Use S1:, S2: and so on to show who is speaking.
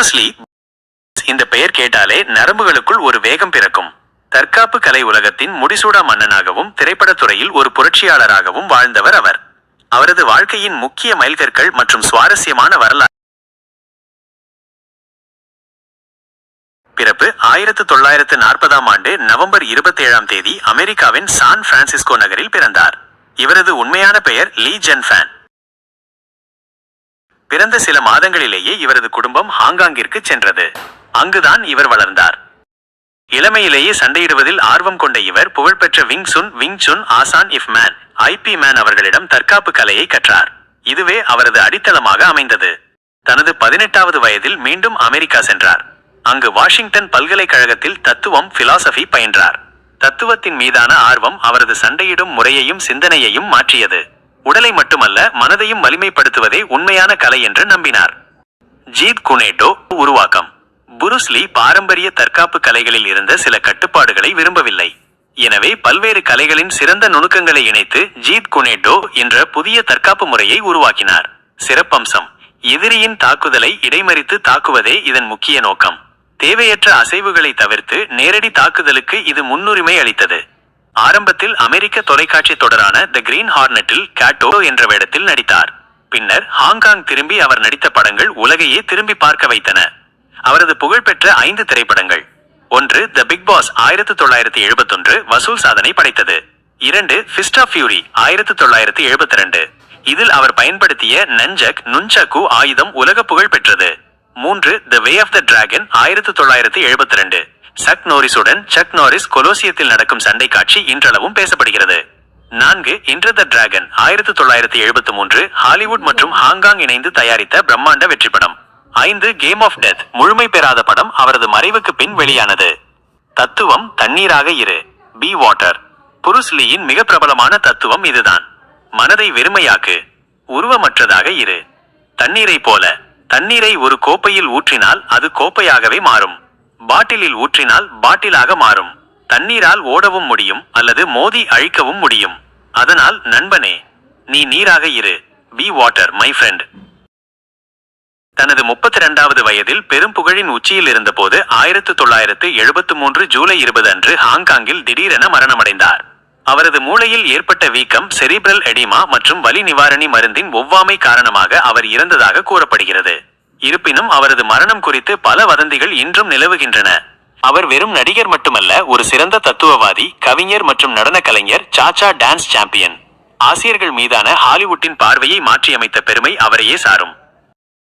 S1: Bruce Lee இந்த பெயர் கேட்டாலே நரம்புகளுக்குள் ஒரு வேகம் பிறக்கும். தற்காப்பு கலை உலகத்தின் முடிசூடா மன்னனாகவும் திரைப்படத் துறையில் ஒரு புரட்சியாளராகவும் வாழ்ந்தவர் அவர். அவரது வாழ்க்கையின் முக்கிய மைல்கற்கள் மற்றும் சுவாரஸ்யமான வரலாறு. பிறப்பு ஆயிரத்து தொள்ளாயிரத்து நாற்பதாம் ஆண்டு நவம்பர் இருபத்தேழாம் தேதி அமெரிக்காவின் சான் பிரான்சிஸ்கோ நகரில் பிறந்தார். இவரது உண்மையான பெயர் லீ ஜென்ஃபேன். பிறந்த சில மாதங்களிலேயே இவரது குடும்பம் ஹாங்காங்கிற்கு சென்றது. அங்குதான் இவர் வளர்ந்தார். இளமையிலேயே சண்டையிடுவதில் ஆர்வம் கொண்ட இவர் புகழ்பெற்ற விங் சுன் விங் சுன் ஆசான் இஃப் மேன் ஐபி மேன் அவர்களிடம் தற்காப்பு கலையை கற்றார். இதுவே அவரது அடித்தளமாக அமைந்தது. தனது பதினெட்டாவது வயதில் மீண்டும் அமெரிக்கா சென்றார். அங்கு வாஷிங்டன் பல்கலைக்கழகத்தில் தத்துவம் பிலாசபி பயின்றார். தத்துவத்தின் மீதான ஆர்வம் அவரது சண்டையிடும் முறையையும் சிந்தனையையும் மாற்றியது. உடலை மட்டுமல்ல மனதையும் வலிமைப்படுத்துவதே உண்மையான கலை என்று நம்பினார். ஜீத் குனேட்டோ உருவாக்கம். புருஸ்லி பாரம்பரிய தற்காப்பு கலைகளில் இருந்த சில கட்டுப்பாடுகளை விரும்பவில்லை. எனவே பல்வேறு கலைகளின் சிறந்த நுணுக்கங்களை இணைத்து ஜீத் குனேட்டோ என்ற புதிய தற்காப்பு முறையை உருவாக்கினார். சிறப்பம்சம். எதிரியின் தாக்குதலை இடைமறித்து தாக்குவதே இதன் முக்கிய நோக்கம். தேவையற்ற அசைவுகளை தவிர்த்து நேரடி தாக்குதலுக்கு இது முன்னுரிமை அளித்தது. ஆரம்பத்தில் அமெரிக்க தொலைக்காட்சி தொடரான த கிரீன் ஹார்னட்டில் கேட்டோ என்ற வேடத்தில் நடித்தார். பின்னர் ஹாங்காங் திரும்பி அவர் நடித்த படங்கள் உலகையே திரும்பி பார்க்க வைத்தன. அவரது புகழ்பெற்ற ஐந்து திரைப்படங்கள். ஒன்று த பிக் பாஸ் ஆயிரத்து தொள்ளாயிரத்தி எழுபத்தொன்று வசூல் சாதனை படைத்தது. இரண்டு ஃபிஸ்ட் ஆஃப் ஃபியூரி ஆயிரத்து தொள்ளாயிரத்தி எழுபத்தி ரெண்டு இதில் அவர் பயன்படுத்திய நஞ்சக் நுன்சக்கு ஆயுதம் உலக புகழ் பெற்றது. மூன்று த வே ஆஃப் த டிராகன் ஆயிரத்து தொள்ளாயிரத்தி எழுபத்தி ரெண்டு சக் நோரிஸுடன் சக் நோரிஸ் கொலோசியத்தில் நடக்கும் சண்டை காட்சி இன்றளவும் பேசப்படுகிறது. நான்கு இன்ற த டிராகன் ஆயிரத்து தொள்ளாயிரத்தி எழுபத்தி மூன்று ஹாலிவுட் மற்றும் ஹாங்காங் இணைந்து தயாரித்த பிரம்மாண்ட வெற்றி படம் ஐந்து கேம் ஆஃப் டெத் முழுமை பெறாத படம் அவரது மறைவுக்கு பின் வெளியானது. தத்துவம் தண்ணீராக இரு. பி வாட்டர் புருஸ்லியின் மிக பிரபலமான தத்துவம் இதுதான். மனதை வெறுமையாக்கு. உருவமற்றதாக இரு. தண்ணீரை போல. தண்ணீரை ஒரு கோப்பையில் ஊற்றினால் அது கோப்பையாகவே மாறும். பாட்டிலில் ஊற்றினால் பாட்டிலாக மாறும். தண்ணீரால் ஓடவும் முடியும் அல்லது மோதி அழிக்கவும் முடியும். அதனால் நண்பனே நீ நீராக இரு. பி வாட்டர் மை ஃப்ரெண்ட் தனது முப்பத்தி இரண்டாவது வயதில் பெரும் புகழின் உச்சியில் இருந்தபோது ஆயிரத்து தொள்ளாயிரத்து எழுபத்து மூன்று ஜூலை இருபது அன்று ஹாங்காங்கில் திடீரென மரணமடைந்தார். அவரது மூளையில் ஏற்பட்ட வீக்கம் செரிப்ரல் எடிமா மற்றும் வலி நிவாரணி மருந்தின் ஒவ்வாமை காரணமாக அவர் இறந்ததாக கூறப்படுகிறது. இருப்பினும் அவரது மரணம் குறித்து பல வதந்திகள் இன்றும் நிலவுகின்றன. அவர் வெறும் நடிகர் மட்டுமல்ல ஒரு சிறந்த தத்துவவாதி கவிஞர் மற்றும் நடன கலைஞர் சாச்சா டான்ஸ் சாம்பியன். ஆசியர்கள் மீதான ஹாலிவுட்டின் பார்வையை மாற்றியமைத்த பெருமை அவரையே சாரும்.